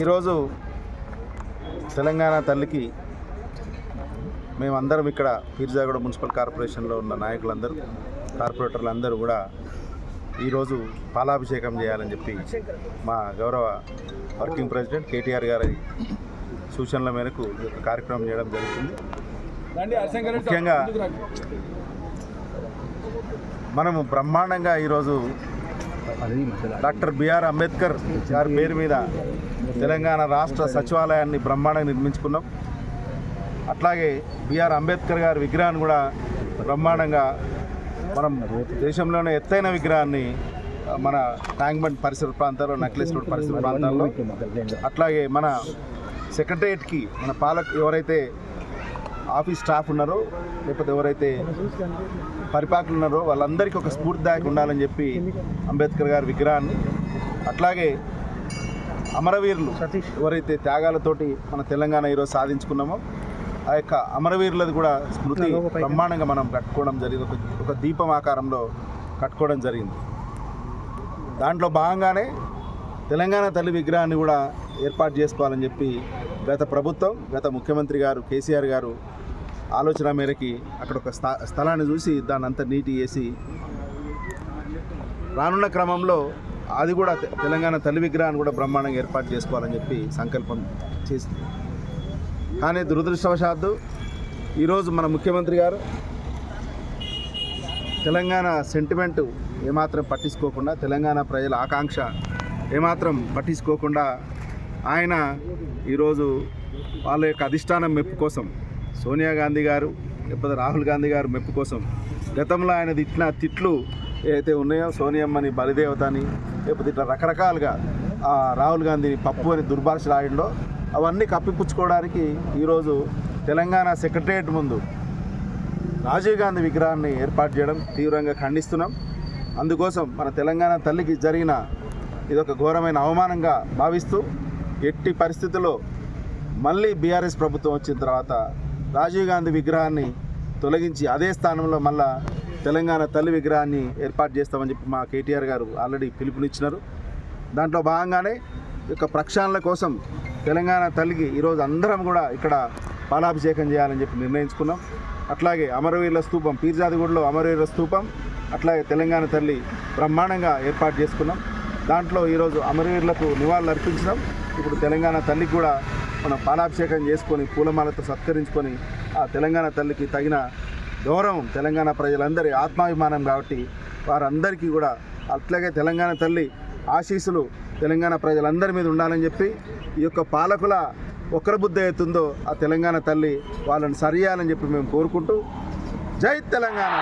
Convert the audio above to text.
ఈరోజు తెలంగాణ తల్లికి మేమందరం ఇక్కడ పీర్జాగూడ మున్సిపల్ కార్పొరేషన్లో ఉన్న నాయకులందరూ కార్పొరేటర్లు అందరూ కూడా ఈరోజు పాలాభిషేకం చేయాలని చెప్పి మా గౌరవ వర్కింగ్ ప్రెసిడెంట్ కేటీఆర్ గారి సూచనల మేరకు కార్యక్రమం చేయడం జరుగుతుంది. ముఖ్యంగా మనము బ్రహ్మాండంగా ఈరోజు డాక్టర్ బిఆర్ అంబేద్కర్ గారి పేరు మీద తెలంగాణ రాష్ట్ర సచివాలయాన్ని బ్రహ్మాండంగా నిర్మించుకున్నాం. అట్లాగే బిఆర్ అంబేద్కర్ గారి విగ్రహాన్ని కూడా బ్రహ్మాండంగా మనం దేశంలోనే ఎత్తైన విగ్రహాన్ని మన ట్యాంక్ బండ్ పరిసర ప్రాంతాల్లో నక్లెస్ రోడ్ పరిసర ప్రాంతాల్లో అట్లాగే మన సెక్రటరియట్కి మన పాలక్ ఎవరైతే ఆఫీస్ స్టాఫ్ ఉన్నారో లేకపోతే ఎవరైతే పరిపాలకులు ఉన్నారో వాళ్ళందరికీ ఒక స్ఫూర్తిదాయక ఉండాలని చెప్పి అంబేద్కర్ గారి విగ్రహాన్ని అట్లాగే అమరవీరులు ఎవరైతే త్యాగాలతోటి మన తెలంగాణ ఈరోజు సాధించుకున్నామో ఆ యొక్క అమరవీరులది కూడా స్మృతి బ్రహ్మాండంగా మనం కట్టుకోవడం జరిగింది. ఒక ఒక దీపం ఆకారంలో కట్టుకోవడం జరిగింది. దాంట్లో భాగంగానే తెలంగాణ తల్లి విగ్రహాన్ని కూడా ఏర్పాటు చేసుకోవాలని చెప్పి గత ప్రభుత్వం గత ముఖ్యమంత్రి గారు కేసీఆర్ గారు ఆలోచన మేరకి అక్కడ ఒక స్థా స్థలాన్ని చూసి దాన్ని అంతా నీటి వేసి రానున్న క్రమంలో అది కూడా తెలంగాణ తల్లి విగ్రహాన్ని కూడా బ్రహ్మాండంగా ఏర్పాటు చేసుకోవాలని చెప్పి సంకల్పం చేసింది. కానీ దురదృష్టవశాత్తు ఈరోజు మన ముఖ్యమంత్రి గారు తెలంగాణ సెంటిమెంటు ఏమాత్రం పట్టించుకోకుండా తెలంగాణ ప్రజల ఆకాంక్ష ఏమాత్రం పట్టించుకోకుండా ఆయన ఈరోజు వాళ్ళ యొక్క అధిష్టానం మెప్పు కోసం సోనియా గాంధీ గారు లేకపోతే రాహుల్ గాంధీ గారు మెప్పు కోసం గతంలో ఆయన తిట్టిన తిట్లు ఏదైతే ఉన్నాయో సోనియమ్మని బలిదేవత అని లేకపోతే ఇట్లా రకరకాలుగా ఆ, రాహుల్ గాంధీని పప్పు అని దుర్భాష రాయడంలో అవన్నీ కప్పిపుచ్చుకోవడానికి ఈరోజు తెలంగాణ సెక్రటరియట్ ముందు రాజీవ్ గాంధీ విగ్రహాన్ని ఏర్పాటు చేయడం తీవ్రంగా ఖండిస్తున్నాం. అందుకోసం మన తెలంగాణ తల్లికి జరిగిన ఇదొక ఘోరమైన అవమానంగా భావిస్తూ ఎట్టి పరిస్థితుల్లో మళ్ళీ బీఆర్ఎస్ ప్రభుత్వం వచ్చిన తర్వాత రాజీవ్ గాంధీ విగ్రహాన్ని తొలగించి అదే స్థానంలో మళ్ళా తెలంగాణ తల్లి విగ్రహాన్ని ఏర్పాటు చేస్తామని చెప్పి మా కేటీఆర్ గారు ఆల్రెడీ పిలుపునిచ్చినారు. దాంట్లో భాగంగానే ఒక యొక్క ప్రక్షాళన కోసం తెలంగాణ తల్లికి ఈరోజు అందరం కూడా ఇక్కడ పాలాభిషేకం చేయాలని చెప్పి నిర్ణయించుకున్నాం. అట్లాగే అమరవీరుల స్థూపం పీర్జాదిగూడలో అమరవీరుల స్థూపం అట్లాగే తెలంగాణ తల్లి బ్రహ్మాండంగా ఏర్పాటు చేసుకున్నాం. దాంట్లో ఈరోజు అమరవీరులకు నివాళులు అర్పించడం ఇప్పుడు తెలంగాణ తల్లికి కూడా మనం పాలాభిషేకం చేసుకొని పూలమాలతో సత్కరించుకొని ఆ తెలంగాణ తల్లికి తగిన గౌరవం తెలంగాణ ప్రజలందరి ఆత్మాభిమానం కాబట్టి వారందరికీ కూడా అట్లాగే తెలంగాణ తల్లి ఆశీస్సులు తెలంగాణ ప్రజలందరి మీద ఉండాలని చెప్పి ఈ యొక్క పాలకుల ఒక్కరి బుద్ధి అవుతుందో ఆ తెలంగాణ తల్లి వాళ్ళని సరియాలని చెప్పి మేము కోరుకుంటూ జై తెలంగాణ.